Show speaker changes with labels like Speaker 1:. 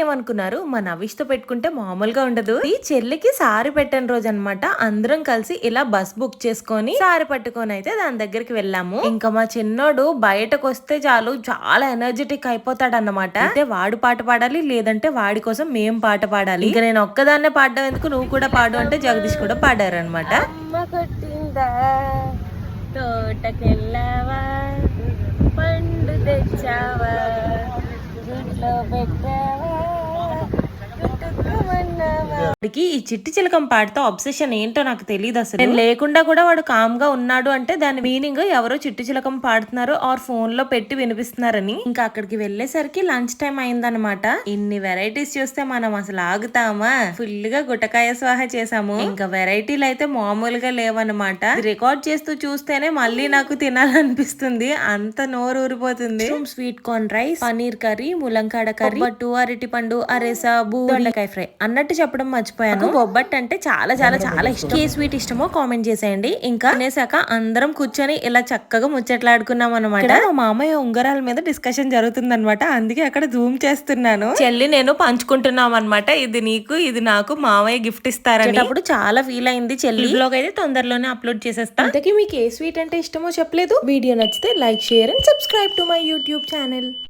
Speaker 1: ఏమనుకున్నారు మా నవిష్తో పెట్టుకుంటే మామూలుగా ఉండదు. ఈ చెల్లికి సారి పెట్టిన రోజు అనమాట అందరం కలిసి ఇలా బస్ బుక్ చేసుకొని సారి పట్టుకొని అయితే దాని దగ్గరికి వెళ్ళాము. ఇంకా మా చిన్నోడు బయటకు వస్తే చాలు చాలా ఎనర్జెటిక్ అయిపోతాడు అనమాట అంటే వాడు పాట పాడాలి లేదంటే వాడి కోసం మేం పాట పాడాలి. ఇంకా నేను ఒక్కదాన్నే పాడడం ఎందుకు? నువ్వు కూడా పాడు అంటే జగదీష్ కూడా పాడారు అనమాట
Speaker 2: తోటకెళ్ళావా?
Speaker 1: వాడికి ఈ చిట్టి చిలకం పాటతో అబ్సెషన్ ఏంటో నాకు తెలియదు అసలు. నేను లేకుండా కూడా వాడు కామ్గా ఉన్నాడు అంటే దాని మీనింగ్ ఎవరో చిట్టి చిలకం పాడుతున్నారు ఆర్ ఫోన్లో పెట్టి వినిపిస్తున్నారని. ఇంకా అక్కడికి వెళ్ళేసరికి లంచ్ టైం అయిందనమాట ఇన్ని వెరైటీస్ చూస్తే మనం అసలు ఆగుతామా? ఫుల్గా గుట్టకాయ స్వాహ చేసాము ఇంకా వెరైటీలు అయితే మామూలుగా లేవన్నమాట. రికార్డ్ చేస్తూ చూస్తేనే మళ్ళీ నాకు తినాలనిపిస్తుంది. అంత నోరు ఊరిపోతుంది. Sweet corn rice paneer curry ములంకాడ curry బొట్టు అరటి పండు అరేసా బూరకాయ ఫ్రై అన్నట్టు చెప్పడం మర్చిపోయాను. బొబ్బట్ అంటే చాలా చాలా చాలా ఇష్టం. ఏ స్వీట్ ఇష్టమో కామెంట్ చేసేయండి. ఇంకా తినేసాక అందరం కూర్చొని ఇలా చక్కగా ముచ్చట్లాడుకున్నాం అనమాట మా మామయ్య ఉంగరాల మీద డిస్కషన్ జరుగుతుంది అనమాట అందుకే అక్కడ జూమ్ చేస్తున్నాను. చెల్లి నేను పంచుకుంటున్నాం అనమాట ఇది నీకు ఇది నాకు మామయ్య గిఫ్ట్ ఇస్తారని. అప్పుడు చాలా ఫీల్ అయింది చెల్లి. బ్లాగ్ అయితే తొందరలోనే అప్లోడ్ చేసేస్తా. అంతకీ మీకు ఏ స్వీట్ అంటే ఇష్టమో చెప్పలేదు. వీడియో నచ్చితే like share and subscribe to my YouTube channel